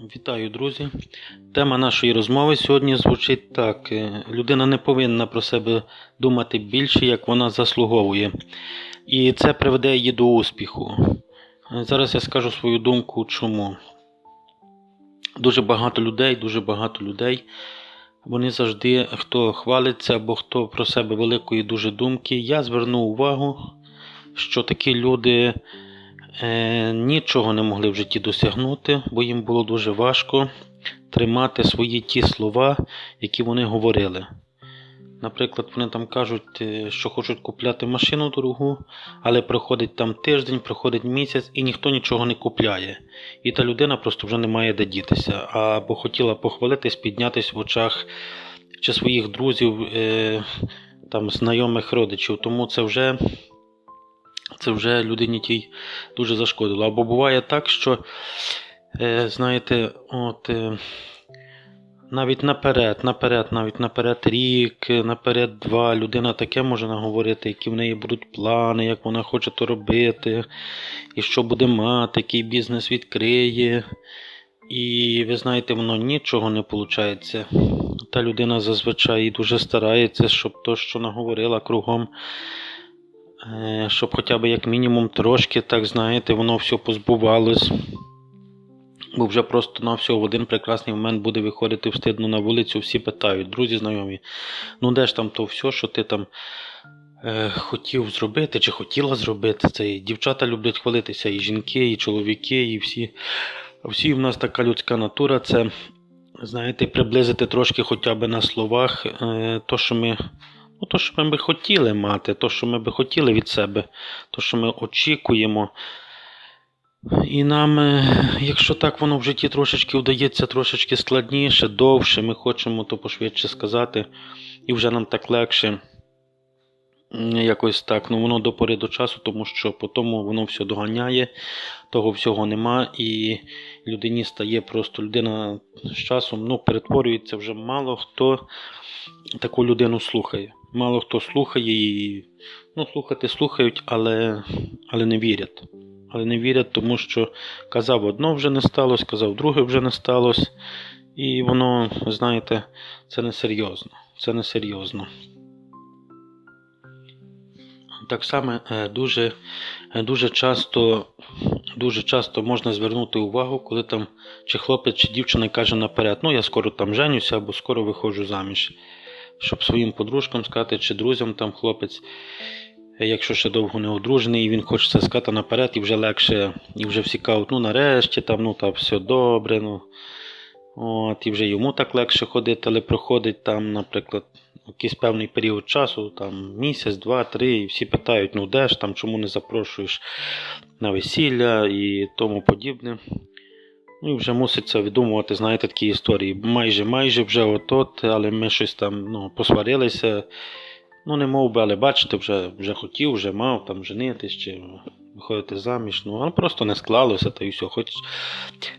Вітаю, друзі. Тема нашої розмови сьогодні звучить так: Е, людина не повинна про себе думати більше, як вона заслуговує. І це приведе її до успіху. Е, Зараз я скажу свою думку, чому. Дуже багато людей, дуже багато людей. Вони завжди, хто хвалиться або хто про себе великої дуже думки, я зверну увагу, що такі люди нічого не могли в житті досягнути, бо їм було дуже важко тримати свої ті слова, які вони говорили. Наприклад, вони там кажуть, е, що хочуть купляти машину дорогу, але проходить там тиждень, проходить місяць і ніхто нічого не купляє. І та людина просто вже не має де дітися. Або хотіла похвалитись, піднятись в очах чи своїх друзів, е, там, знайомих родичів. Тому це вже це вже людині тій дуже зашкодило. Або буває так, що, е, знаєте, от. Е, навіть наперед, наперед, навіть наперед рік, наперед два. Людина таке може наговорити, які в неї будуть плани, як вона хоче то робити, і що буде мати, який бізнес відкриє. І ви знаєте, воно нічого не виходить. Та людина зазвичай дуже старається, щоб то, що наговорила кругом, щоб хоча б як мінімум трошки, так знаєте, воно все позбувалось. Бо вже просто на всього в один прекрасний момент буде виходити встидно на вулицю, всі питають, друзі знайомі, ну де ж там то все, що ти там е, хотів зробити чи хотіла зробити. Це дівчата люблять хвалитися, і жінки, і чоловіки, і всі. Всі в нас така людська натура, це, знаєте, приблизити трошки хоча б на словах е, то, що ми. Ну, то, що ми би хотіли мати, то, що ми би хотіли від себе, то, що ми очікуємо. І нам, е, якщо так воно в житті трошечки вдається трошечки складніше, довше, ми хочемо то пошвидше сказати, і вже нам так легше. Якось так, ну воно до пори до часу, тому що по тому воно все доганяє, того всього нема, і людині стає просто людина з часом ну, перетворюється вже мало хто таку людину слухає. Мало хто слухає і ну, слухати слухають, але, але не вірять але не вірять, тому що казав одно вже не сталося, казав друге вже не сталося. І воно, знаєте, це не серйозно. Це не серйозно. Так само е, дуже, е, дуже часто дуже часто можна звернути увагу, коли там чи хлопець, чи дівчина каже наперед, ну я скоро там женюся або скоро виходжу заміж. Щоб своїм подружкам сказати, чи друзям там хлопець, якщо ще довго не одружений, і він хоче це сказати наперед, і вже легше, і вже всі кажуть, ну нарешті там, ну там все добре. ну. От, І вже йому так легше ходити, але проходить там, наприклад, якийсь певний період часу, там місяць, два, три, і всі питають, ну де ж там, чому не запрошуєш на весілля і тому подібне. Ну і вже муситься видумувати, знаєте, такі історії. Майже майже вже от-от, але ми щось там ну, посварилися. Ну, не мов би, але бачите, вже вже хотів, вже мав там женитись чи виходити заміж. Ну, але просто не склалося та й все. Хоч,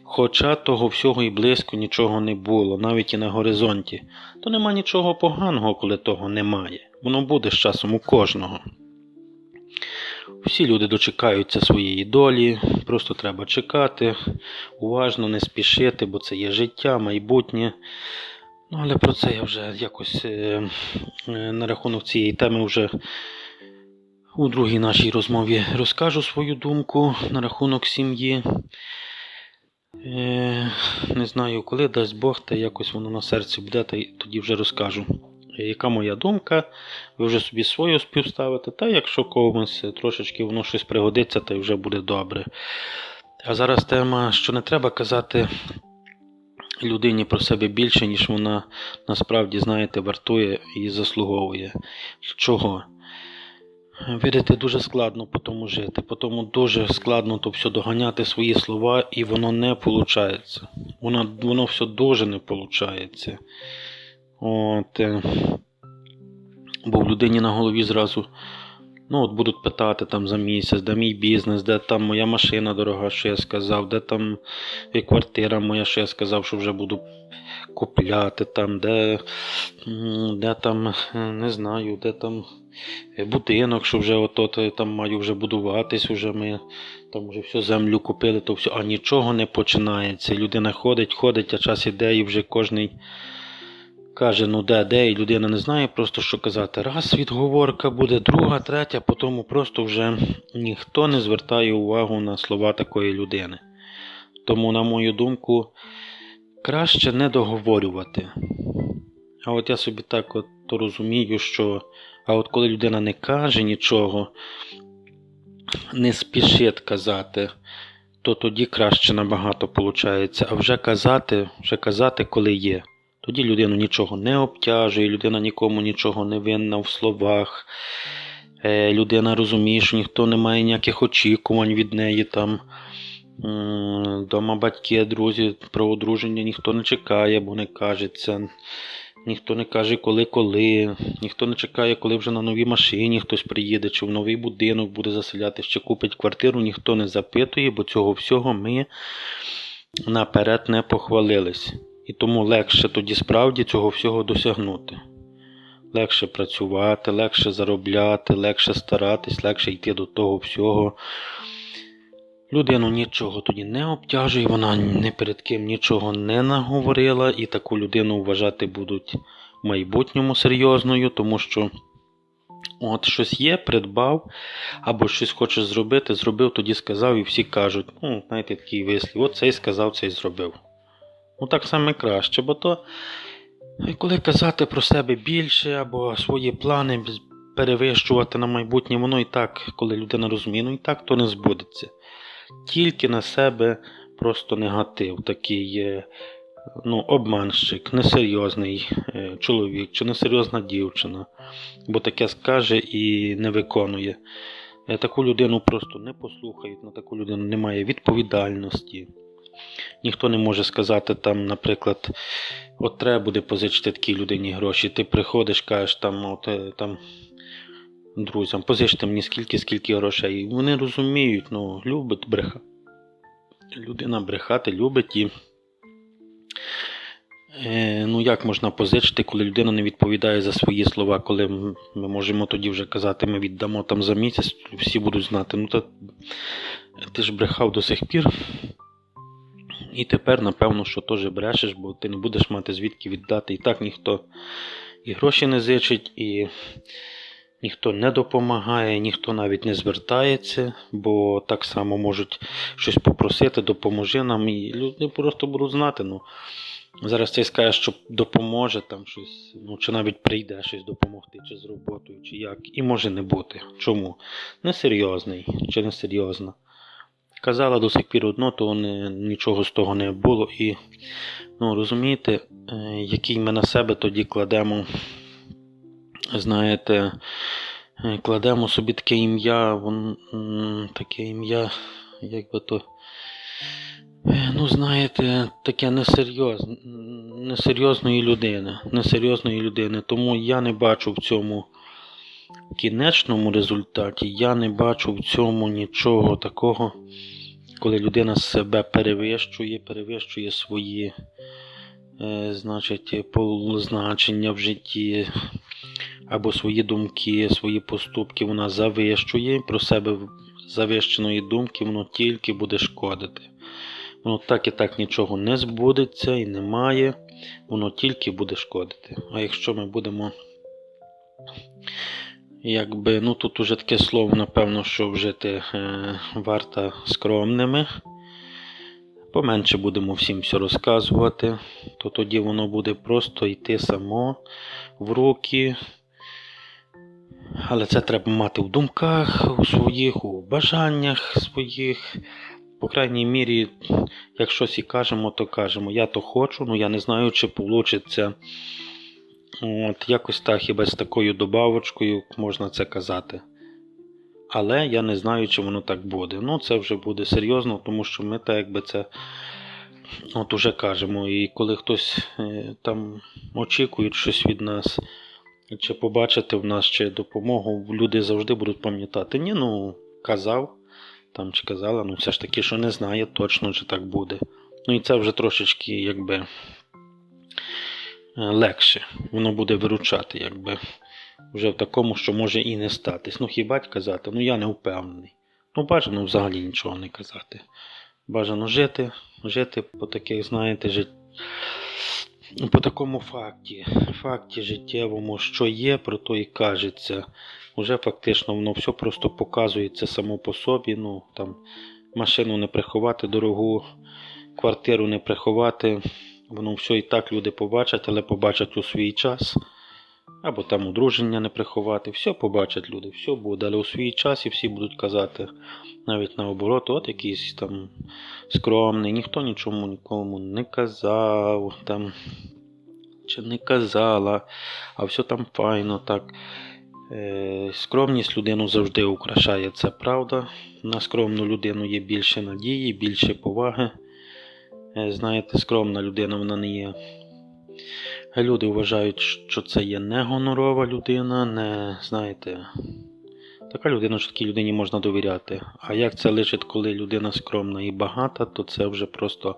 хоча того всього і близько нічого не було, навіть і на горизонті, то нема нічого поганого, коли того немає. Воно буде з часом у кожного. Всі люди дочекаються своєї долі, просто треба чекати, уважно не спішити, бо це є життя, майбутнє. Ну, але про це я вже якось е, е, на рахунок цієї теми вже у другій нашій розмові розкажу свою думку на рахунок сім'ї. Е, не знаю, коли дасть Бог, та якось воно на серці буде, та тоді вже розкажу. Яка моя думка, ви вже собі свою співставите, та якщо комусь трошечки воно щось пригодиться, то й вже буде добре. А зараз тема, що не треба казати людині про себе більше, ніж вона насправді, знаєте, вартує і заслуговує. Чого? Видите, дуже складно по тому жити, по тому дуже складно то все доганяти свої слова, і воно не виходить. Воно, воно все дуже не виходить. От, е, бо в людині на голові зразу Ну, от будуть питати там за місяць, де мій бізнес, де там моя машина дорога, що я сказав, де там е, квартира моя, що я сказав, що вже буду купляти, там, де, де там, е, не знаю, де там будинок, що вже от там маю вже будуватись, вже ми там вже всю землю купили, то все, а нічого не починається. Людина ходить, ходить, а час іде, і вже кожний каже, ну де, де, і людина не знає просто, що казати. Раз відговорка буде, друга, третя, по тому просто вже ніхто не звертає увагу на слова такої людини. Тому, на мою думку, краще не договорювати. А от я собі так от розумію, що а от коли людина не каже нічого, не спішить казати, то тоді краще набагато виходить. А вже казати, вже казати, коли є. Тоді людину нічого не обтяжує, людина нікому нічого не винна в словах. Е, людина розуміє, що ніхто не має ніяких очікувань від неї там. Дома батьки, друзі, про одруження ніхто не чекає, бо не кажеться. Ніхто не каже, коли коли, ніхто не чекає, коли вже на новій машині хтось приїде, чи в новий будинок буде заселятися, чи купить квартиру, ніхто не запитує, бо цього всього ми наперед не похвалились. І тому легше тоді справді цього всього досягнути. Легше працювати, легше заробляти, легше старатись, легше йти до того всього. Людину нічого тоді не обтяжує, вона ні перед ким нічого не наговорила, і таку людину вважати будуть в майбутньому серйозною, тому що от щось є, придбав, або щось хочеш зробити, зробив, тоді сказав, і всі кажуть, ну, знаєте, такий вислів, от цей сказав, цей зробив. Ну так саме краще, бо то коли казати про себе більше або свої плани перевищувати на майбутнє, воно і так, коли людина розуміє, ну і так то не збудеться. Тільки на себе просто негатив, такий ну, обманщик, несерйозний е, чоловік чи несерйозна дівчина, бо таке скаже і не виконує. Е, Таку людину просто не послухають, на таку людину немає відповідальності. Ніхто не може сказати там, наприклад, от треба буде позичити такій людині гроші. Ти приходиш, кажеш там, от, е, там друзям, позичте мені скільки, скільки грошей. Вони розуміють, ну, любить бреха. Людина брехати любить і. Е, ну, як можна позичити, коли людина не відповідає за свої слова, коли ми можемо тоді вже казати, ми віддамо там за місяць, всі будуть знати. Ну, та ти ж брехав до сих пір. І тепер, напевно, що теж брешеш, бо ти не будеш мати звідки віддати. І так ніхто і гроші не зичить, і ніхто не допомагає, ніхто навіть не звертається, бо так само можуть щось попросити, допоможи нам. І люди просто будуть знати. Ну, зараз цей скаже, що допоможе там щось, ну, чи навіть прийде щось допомогти, чи з роботою, чи як. І може не бути. Чому? Несерйозний чи несерйозна. Казала до сих пір одно, то не, нічого з того не було. І ну, розумієте, е, який ми на себе тоді кладемо, знаєте, е, кладемо собі таке ім'я, вон, таке ім'я, як би то. е, Ну, знаєте, таке несерйозне, несерйозної людини. Несерйозної людини. Тому я не бачу в цьому кінечному результаті, я не бачу в цьому нічого такого, коли людина себе перевищує, перевищує свої, е, значить, позначення в житті, або свої думки, свої поступки вона завищує, про себе завищеної думки воно тільки буде шкодити. Воно так і так нічого не збудеться і немає, воно тільки буде шкодити. А якщо ми будемо Якби, ну тут уже таке слово, напевно, що вжити е, варто скромними. Поменше будемо всім все розказувати, то тоді воно буде просто йти само в руки. Але це треба мати в думках, у своїх, у бажаннях своїх. По крайній мірі, як щось і кажемо, то кажемо. Я то хочу, ну я не знаю, чи вийде. От, якось так, хіба з такою добавочкою можна це казати. Але я не знаю, чи воно так буде. Ну, це вже буде серйозно, тому що ми так якби це от уже кажемо. І коли хтось е, там очікує щось від нас, чи побачити в нас чи допомогу, люди завжди будуть пам'ятати. Ні, ну казав там чи казала, ну все ж таки, що не знає точно, чи так буде. Ну і це вже трошечки якби легше. Воно буде виручати, якби вже в такому, що може і не статись. Ну хіба казати, ну я не впевнений. Ну, бажано взагалі нічого не казати. Бажано жити, жити по таких, знаєте, жит... по такому факті, факті життєвому, що є, про то і кажеться. Уже фактично воно все просто показується само по собі. Ну, там, машину не приховати дорогу, квартиру не приховати. Воно все і так люди побачать, але побачать у свій час. Або там одруження не приховати. Все побачать люди, все буде, але у свій час і всі будуть казати навіть наоборот, от якийсь там скромний, ніхто нічому нікому не казав, там, чи не казала, а все там файно так. Е, скромність людину завжди украшає, це правда. На скромну людину є більше надії, більше поваги. Е, знаєте, скромна людина вона не є. Люди вважають, що це є не гонорова людина, не знаєте. Така людина, що такій людині можна довіряти. А як це лишить, коли людина скромна і багата, то це вже просто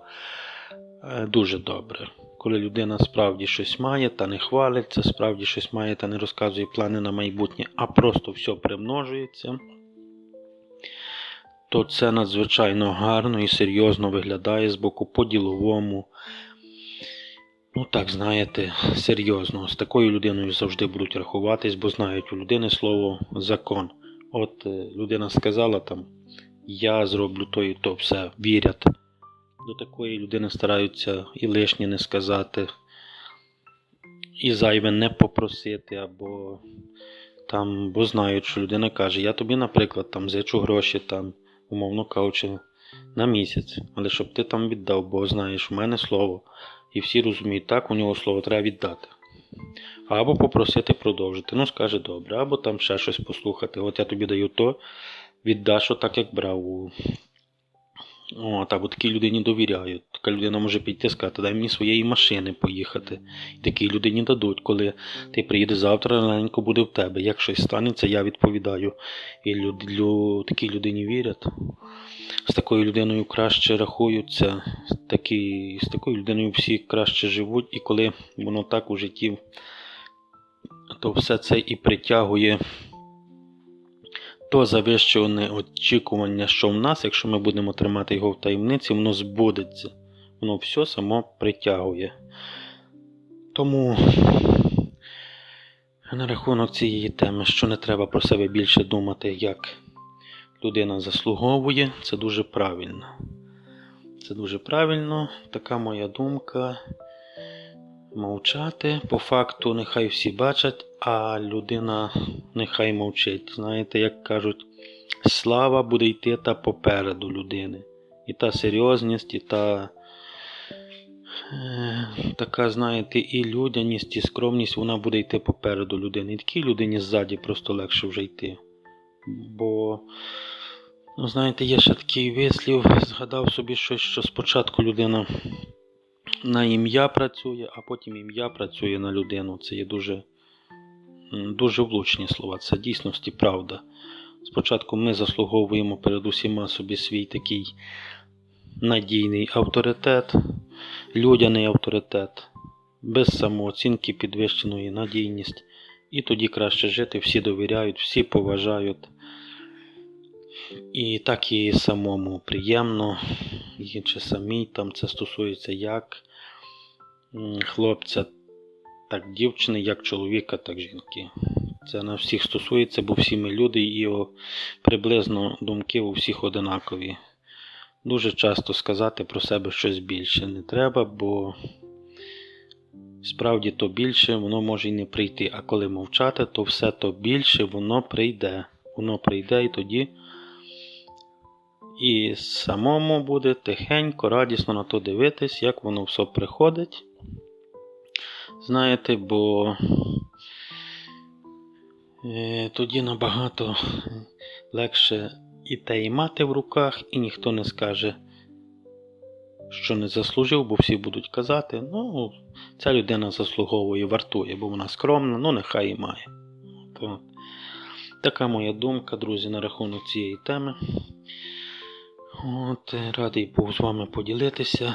е, дуже добре. Коли людина справді щось має та не хвалиться, справді щось має та не розказує плани на майбутнє, а просто все примножується, то це надзвичайно гарно і серйозно виглядає з боку по-діловому. Ну так, знаєте, серйозно. З такою людиною завжди будуть рахуватись, бо знають у людини слово закон. От е, людина сказала там, я зроблю то і то, все, вірять. До такої людини стараються і лишнє не сказати, і зайве не попросити, або там, бо знають, що людина каже, я тобі, наприклад, там зичу гроші, там, умовно кажучи, на місяць, але щоб ти там віддав, бо знаєш, у мене слово. І всі розуміють, так, у нього слово треба віддати. Або попросити продовжити. Ну, скаже добре, або там ще щось послухати. От я тобі даю то, віддаш отак, як брав. у- От, або такій людині довіряють. Така людина може піти сказати, дай мені своєї машини поїхати. І такій людині дадуть, коли ти приїдеш завтра, раненько буде в тебе. Як щось станеться, я відповідаю. І люд, лю, такій людині вірять. З такою людиною краще рахуються, такі, з такою людиною всі краще живуть, і коли воно так у житті, то все це і притягує то завищуване очікування, що в нас, якщо ми будемо тримати його в таємниці, воно збудеться. Воно все само притягує. Тому на рахунок цієї теми, що не треба про себе більше думати, як людина заслуговує, це дуже правильно. Це дуже правильно, така моя думка. Мовчати. По факту, нехай всі бачать, а людина нехай мовчить. Знаєте, як кажуть, слава буде йти та попереду людини. І та серйозність, і та е, така, знаєте, і людяність, і скромність, вона буде йти попереду людини. І такій людині ззаді просто легше вже йти. Бо, ну, знаєте, є ще такий вислів, згадав собі щось, що спочатку людина на ім'я працює, а потім ім'я працює на людину. Це є дуже, дуже влучні слова. Це дійсності правда. Спочатку ми заслуговуємо перед усіма собі свій такий надійний авторитет, людяний авторитет, без самооцінки, підвищеної надійність. І тоді краще жити, всі довіряють, всі поважають. І так і самому приємно, і чи самій там це стосується як хлопця, так дівчини, як чоловіка, так жінки. Це на всіх стосується, бо всі ми люди і приблизно думки у всіх одинакові. Дуже часто сказати про себе щось більше не треба, бо справді то більше воно може й не прийти. А коли мовчати, то все то більше воно прийде. Воно прийде і тоді і самому буде тихенько, радісно на то дивитись, як воно все приходить. Знаєте, бо е, тоді набагато легше і те і мати в руках, і ніхто не скаже що не заслужив, бо всі будуть казати, ну, ця людина заслуговує, вартує, бо вона скромна, ну нехай і має. То, така моя думка, друзі, на рахунок цієї теми. От, е, радий був з вами поділитися.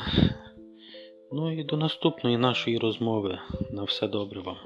Ну і до наступної нашої розмови. На все добре вам.